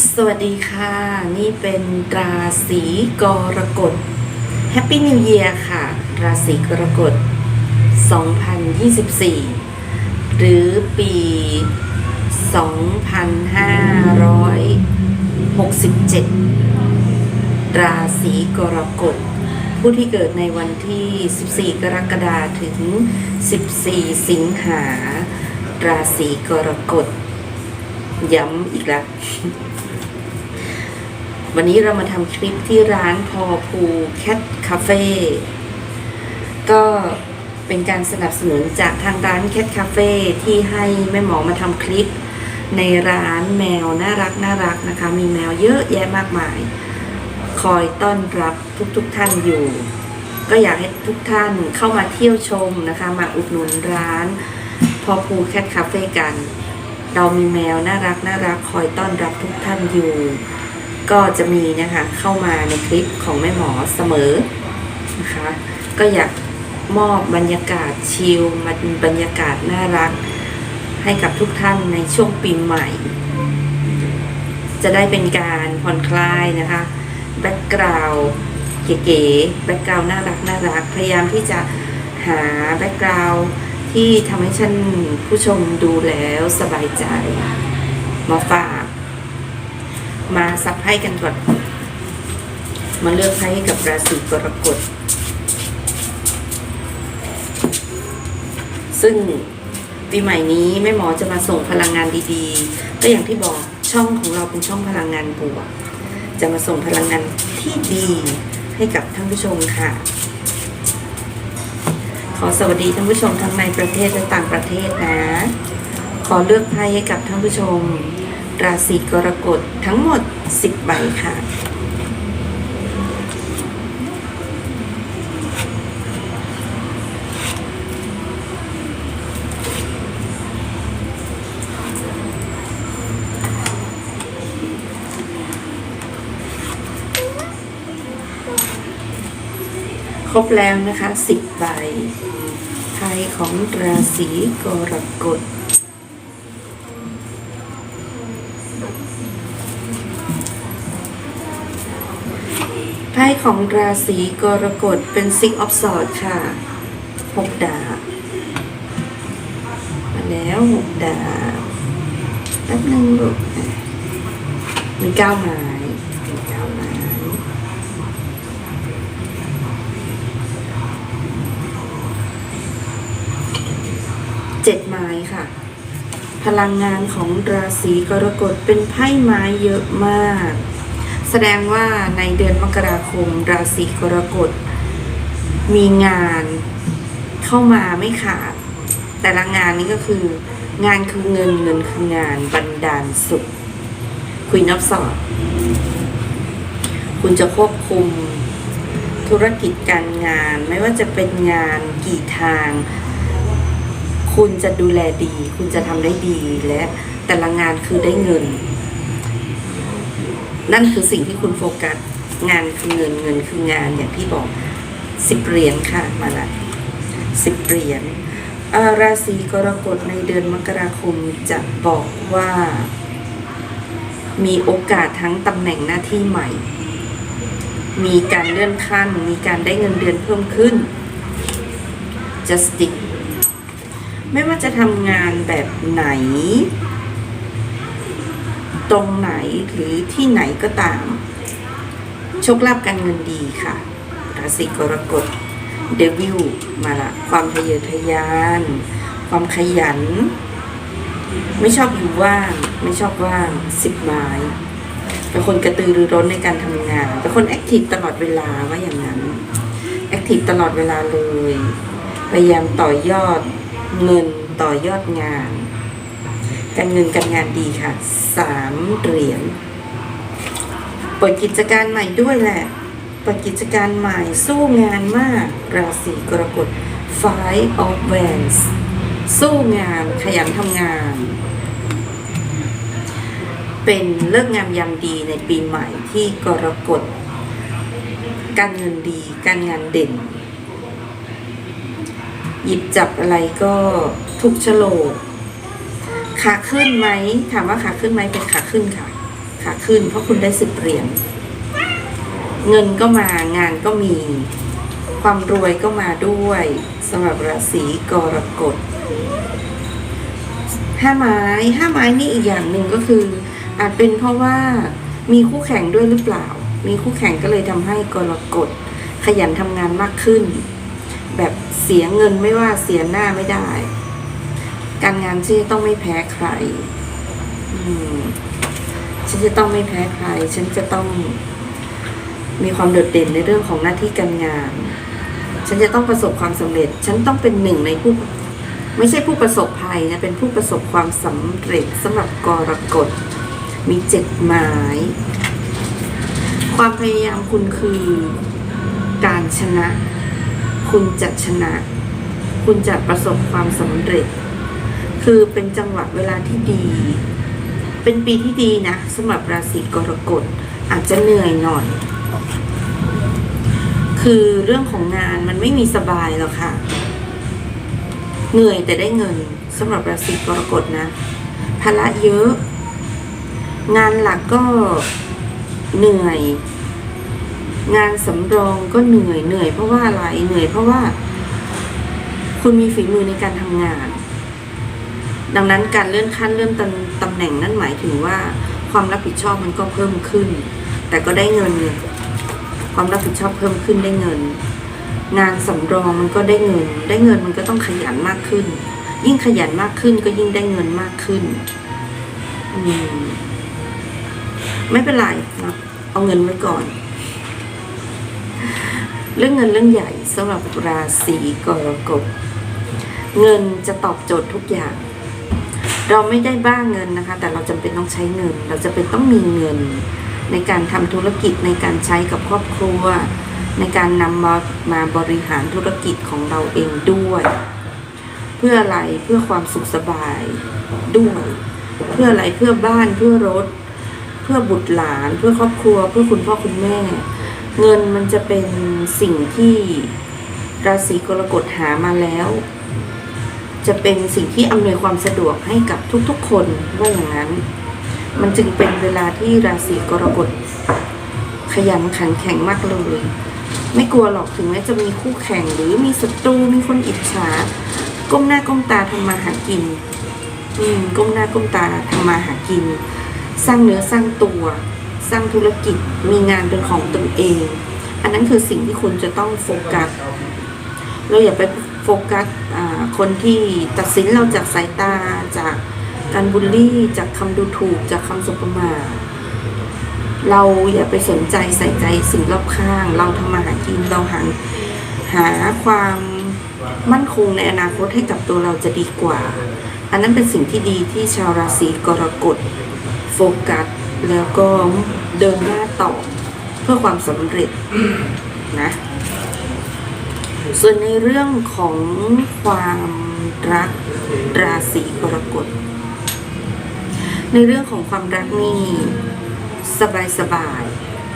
สวัสดีค่ะ นี่เป็นราศีกรกฎ Happy New Year ค่ะ ราศีกรกฎ 2024 หรือปี 2567 ราศีกรกฎ ผู้ที่เกิดในวันที่ 14 กรกฎาคมถึง 14 สิงหา ราศีกรกฎ ย้ำอีกแล้ว วันนี้เรามาทำคลิปที่ร้านพอภูแคทคาเฟ่ก็เป็นการสนับสนุนจากทางร้านแคทคาเฟ่ที่ให้แม่หมอมาทำคลิป ในร้านแมวน่ารักน่ารักนะคะ มีแมวเยอะแยะมากมาย คอยต้อนรับทุกๆทท่านอยู่ ก็อยากให้ทุกท่านเข้ามาเที่ยวชมนะคะ มาอุดหนุนร้านพอภูแคทคาเฟ่กัน เรามีแมวน่ารักน่ารักคอยต้อนรับทุกท่านอยู่ ก็จะมีนะคะเข้ามาในคลิปของแม่หมอเสมอนะคะ ก็อยากมอบบรรยากาศชิลมันบรรยากาศน่ารัก ให้กับทุกท่านในช่วงปีใหม่ จะได้เป็นการผ่อนคลายนะคะแบ็กกราวด์เก๋ๆแบ็กกราวด์น่ารักน่ารักพยายามที่จะหาแบ็กกราวด์ที่ทำให้ท่านผู้ชมดูแล้วสบายใจมาฝาก มาสับไพ่กันก่อน มาเลือกไพ่ให้กับราศีกรกฎ ซึ่งปีใหม่นี้แม่หมอจะมาส่งพลังงานดีๆ ก็อย่างที่บอกช่องของเราเป็นช่องพลังงานบวก จะมาส่งพลังงานที่ดีให้กับท่านผู้ชมค่ะ ขอสวัสดีท่านผู้ชมทั้งในประเทศและต่างประเทศนะ ขอเลือกไพ่ให้กับท่านผู้ชม ราศีกรกฎทั้งหมด 10 ใบค่ะครบแล้วนะคะ 10 ใบไพ่ของราศีกรกฎ พ่ของราศีกรกฎเป็นซิกออฟสอดค่ะหกดาบมาแล้วหกดาบแป๊บนึงลูกอะมีเก้าไม้มีเก้าไม้เจ็ดไม้ค่ะ พลังงานของราศีกรกฎเป็นไพ่ไม้เยอะมาก แสดงว่าในเดือนมกราคมราศีกรกฎมีงานเข้ามาไม่ขาด แต่ละงานนี้ก็คืองานคือเงินเงินคืองานบันดาลสุข คุยนับสอดคุณจะควบคุมธุรกิจการงาน ไม่ว่าจะเป็นงานกี่ทาง คุณจะดูแลดี คุณจะทำได้ดีและแต่ละงานคือได้เงิน นั่นคือสิ่งที่คุณโฟกัส งานคือเงินเงินคืองานอย่างที่บอกสิบเหรียญค่ะมาละสิบเหรียญราศีกรกฎในเดือนมกราคมจะบอกว่า มีโอกาสทั้งตำแหน่งหน้าที่ใหม่ มีการเลื่อนขั้น มีการได้เงินเดือนเพิ่มขึ้น justice ไม่ว่าจะทำงานแบบไหน ตรงไหนหรือที่ไหนก็ตาม โชคลาภการเงินดีค่ะ ราศีกรกฎเดวิลมาละความทะเยอทะยาน ความขยัน ไม่ชอบอยู่ว่าง ไม่ชอบว่างสิบไม้เป็นคนกระตือรือร้นในการทำงานเป็นคนแอคทีฟตลอดเวลาว่าอย่างนั้นแอคทีฟตลอดเวลาเลย พยายามต่อยอดเงินต่อยอดงาน การเงินการงานดีค่ะสามเหรียญเปิดกิจการใหม่ด้วยแหละเปิดกิจการใหม่สู้งานมาก ราศีกรกฎ Five of Wands สู้งานขยันทำงาน เป็นเลิกงามยามดีในปีใหม่ที่กรกฎ การเงินดีการงานเด่น หยิบจับอะไรก็ถูกโลก ขาขึ้นไหมถามว่าขาขึ้นไหมเป็นขาขึ้นค่ะ ขาขึ้น เพราะคุณได้สิบเหรียญเงินก็มางานก็มี ความรวยก็มาด้วยสำหรับราศีกรกฎห้าไม้ห้าไม้นี่อีกอย่างหนึ่งก็คือ อาจเป็นเพราะว่ามีคู่แข่งด้วยหรือเปล่า มีคู่แข่งก็เลยทำให้กรกฎขยันทำงานมากขึ้น แบบเสียเงินไม่ว่าเสียหน้าไม่ได้ การงานที่จะต้องไม่แพ้ใคร อืมฉันจะต้องไม่แพ้ใคร ฉันจะต้องมีความโดดเด่นในเรื่องของหน้าที่การงาน ฉันจะต้องประสบความสำเร็จ ฉันต้องเป็นหนึ่งในผู้ ไม่ใช่ผู้ประสบภัยนะ เป็นผู้ประสบความสำเร็จสำหรับกรกฎ มีเจ็ดหมาย ความพยายามคุณคือการชนะ คุณจะชนะ คุณจะประสบความสำเร็จ คือเป็นจังหวะเวลาที่ดี เป็นปีที่ดีนะสำหรับราศีกรกฎอาจจะเหนื่อยหน่อย คือเรื่องของงานมันไม่มีสบายหรอกค่ะ เหนื่อยแต่ได้เงินสำหรับราศีกรกฎนะภาระเยอะ งานหลักก็เหนื่อย งานสำรองก็เหนื่อยเหนื่อยเพราะว่าอะไรเหนื่อยเพราะว่า คุณมีฝีมือในการทำงาน ดังนั้นการเลื่อนขั้นเลื่อนตำตำแหน่งนั่นหมายถึงว่าความรับผิดชอบมันก็เพิ่มขึ้น แต่ก็ได้เงิน ความรับผิดชอบเพิ่มขึ้นได้เงิน งานสำรองมันก็ได้เงิน ได้เงินมันก็ต้องขยันมากขึ้น ยิ่งขยันมากขึ้นก็ยิ่งได้เงินมากขึ้นอืมไม่เป็นไรนะเอาเงินไว้ก่อน เรื่องเงินเรื่องใหญ่สำหรับราศีกรกฎเงินจะตอบโจทย์ทุกอย่าง เราไม่ได้บ้าเงินนะคะ แต่เราจำเป็นต้องใช้เงิน เราจะเป็นต้องมีเงิน ในการทำธุรกิจในการใช้กับครอบครัว ในการนำมามาบริหารธุรกิจของเราเองด้วย เพื่ออะไรเพื่อความสุขสบายด้วย เพื่ออะไรเพื่อบ้านเพื่อรถ เพื่อบุตรหลาน เพื่อครอบครัว เพื่อคุณพ่อคุณแม่ เงินมันจะเป็นสิ่งที่ราศีกรกฎหามาแล้ว จะเป็นสิ่งที่อำนวยความสะดวกให้กับทุกๆ คนว่าอย่างนั้น มันจึงเป็นเวลาที่ราศีกรกฎขยันขันแข็งมากเลย ไม่กลัวหรอกถึงแม้จะมีคู่แข่งหรือมีศัตรูมีคนอิจฉา ก้มหน้าก้มตาทำมาหากินอืมก้มหน้าก้มตาทำมาหากิน สร้างเนื้อสร้างตัว สร้างธุรกิจมีงานเป็นของตนเอง อันนั้นคือสิ่งที่คุณจะต้องโฟกัสเราอย่าไปโฟกัสอ่า คนที่ตัดสินเราจากสายตาจากการบูลลี่จากคำดูถูกจากคำสบประมาทเราอย่าไปสนใจใส่ใจสิ่งรอบข้าง เราทำมาหากินเราหาหาความมั่นคงในอนาคตให้กับตัวเราจะดีกว่า อันนั้นเป็นสิ่งที่ดีที่ชาวราศีกรกฎโฟกัส แล้วก็เดินหน้าต่อเพื่อความสำเร็จนะ ส่วนในเรื่องของความรักราศีกรกฎ ในเรื่องของความรักนี่สบายสบาย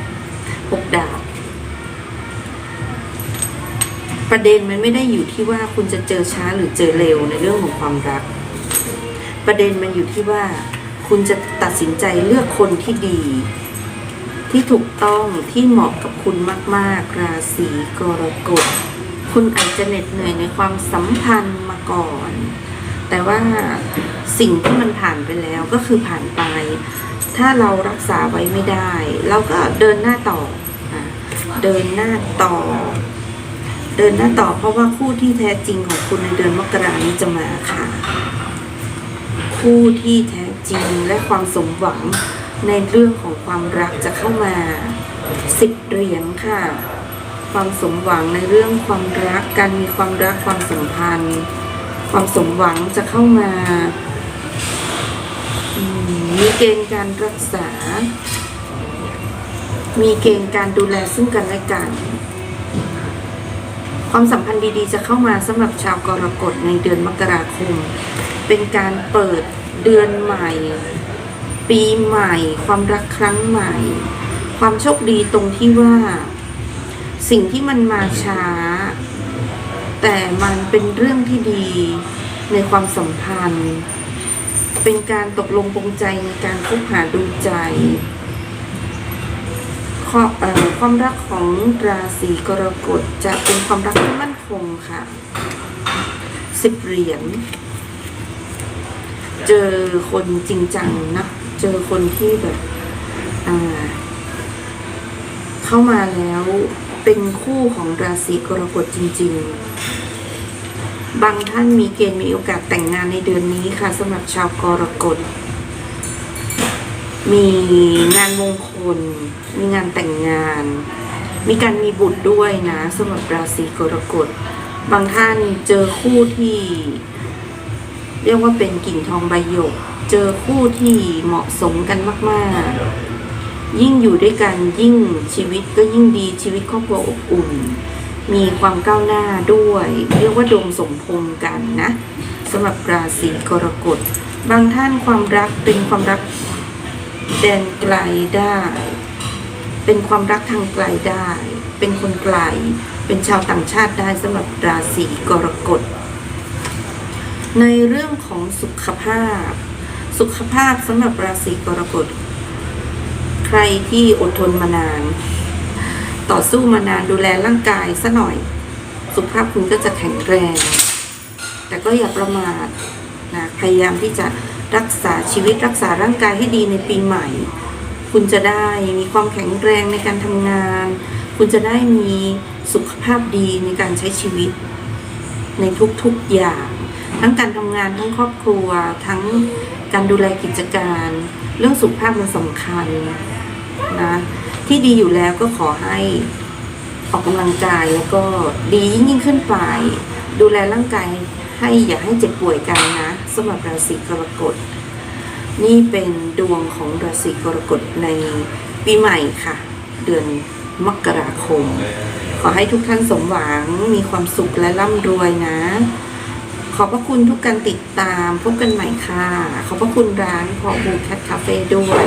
ๆหกดาบ ประเด็นมันไม่ได้อยู่ที่ว่าคุณจะเจอช้าหรือเจอเร็วในเรื่องของความรัก ประเด็นมันอยู่ที่ว่าคุณจะตัดสินใจเลือกคนที่ดี ที่ถูกต้องที่เหมาะกับคุณมาก ๆ ราศีกรกฎ คุณอาจจะเหน็ดเหนื่อยในความสัมพันธ์มาก่อน แต่ว่าสิ่งที่มันผ่านไปแล้วก็คือผ่านไป ถ้าเรารักษาไว้ไม่ได้ เราก็เดินหน้าต่อ เดินหน้าต่อ เดินหน้าต่อเพราะว่าคู่ที่แท้จริงของคุณในเดือนมกรานี้จะมาค่ะ คู่ที่แท้จริงและความสมหวังในเรื่องของความรักจะเข้ามาสิบเหรียญค่ะ ความสมหวังในเรื่องความรักการมีความรักความสัมพันธ์ ความสมหวังจะเข้ามามีเกณฑ์การรักษา มีเกณฑ์การดูแลซึ่งกันและกัน ความสัมพันธ์ดีๆ จะเข้ามาสำหรับชาวกรกฎในเดือนมกราคม เป็นการเปิดเดือนใหม่ ปีใหม่ ความรักครั้งใหม่ ความโชคดีตรงที่ว่า สิ่งที่มันมาช้า แต่มันเป็นเรื่องที่ดีในความสัมพันธ์ เป็นการตกลงปรงใจในการคบหาดูใจความรักของราศีกรกฎจะเป็นความรักที่มั่นคงค่ะสิบเหรียญเจอคนจริงจังนะ เจอคนที่แบบ อ่า เข้ามาแล้ว เป็นคู่ของราศีกรกฎจริง ๆ บางท่านมีเกณฑ์มีโอกาสแต่งงานในเดือนนี้ค่ะสำหรับชาวกรกฎ มีงานมงคล มีงานแต่งงาน มีการมีบุตรด้วยนะสำหรับราศีกรกฎ บางท่านเจอคู่ที่ เรียกว่าเป็นกิ่งทองใบหยก เจอคู่ที่เหมาะสมกันมาก ๆ ยิ่งอยู่ด้วยกันยิ่งชีวิตก็ยิ่งดีชีวิตครอบครัวอบอุ่น มีความก้าวหน้าด้วย เรียกว่าดวงสมพงกันนะสำหรับราศีกรกฎบางท่านความรักเป็นความรักแดนไกลได้ เป็นความรักทางไกลได้ เป็นคนไกล เป็นชาวต่างชาติได้สำหรับราศีกรกฎในเรื่องของสุขภาพ สุขภาพสำหรับราศีกรกฎ ใครที่อดทนมานาน ต่อสู้มานานดูแลร่างกายซะหน่อย สุขภาพคุณก็จะแข็งแรง แต่ก็อย่าประมาทนะพยายามที่จะรักษาชีวิตรักษาร่างกายให้ดีในปีใหม่ คุณจะได้มีความแข็งแรงในการทำงาน คุณจะได้มีสุขภาพดีในการใช้ชีวิต ในทุกๆอย่าง ทั้งการทำงานทั้งครอบครัวทั้งการดูแลกิจการ เรื่องสุขภาพมันสำคัญ นะที่ดีอยู่แล้วก็ขอให้ออกกำลังกายแล้วก็ดียิ่งยิ่งขึ้นไป ดูแลร่างกายให้อย่าให้เจ็บป่วยกันนะสำหรับราศีกรกฎนี่เป็นดวงของราศีกรกฎในปีใหม่ค่ะ เดือนมกราคม ขอให้ทุกท่านสมหวังมีความสุขและร่ำรวยนะ ขอบพระคุณทุกการติดตามพบกันใหม่ค่ะ ขอบพระคุณร้านพอบูแคทคาเฟ่ด้วย